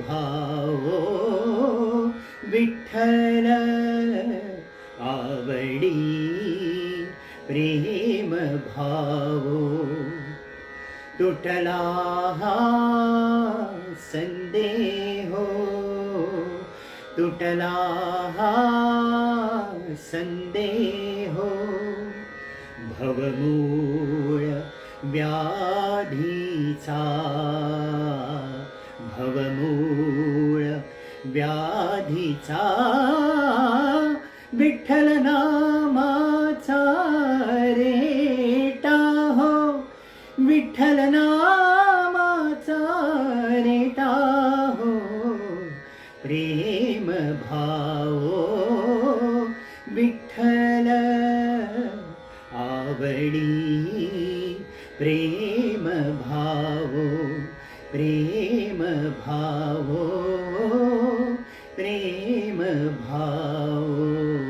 भावो विठ्ठल आवडी प्रेम भावो तुटला हा संदेहो तुटला हा संदेहो भवमूळ व्याधीचा मूळ व्याधीचा विठ्ठल नामाचा रेटा हो. विठ्ठल नामाचा रेटा हो. प्रेम भावो विठ्ठल आवडी प्रेम भावो प्रेम भावो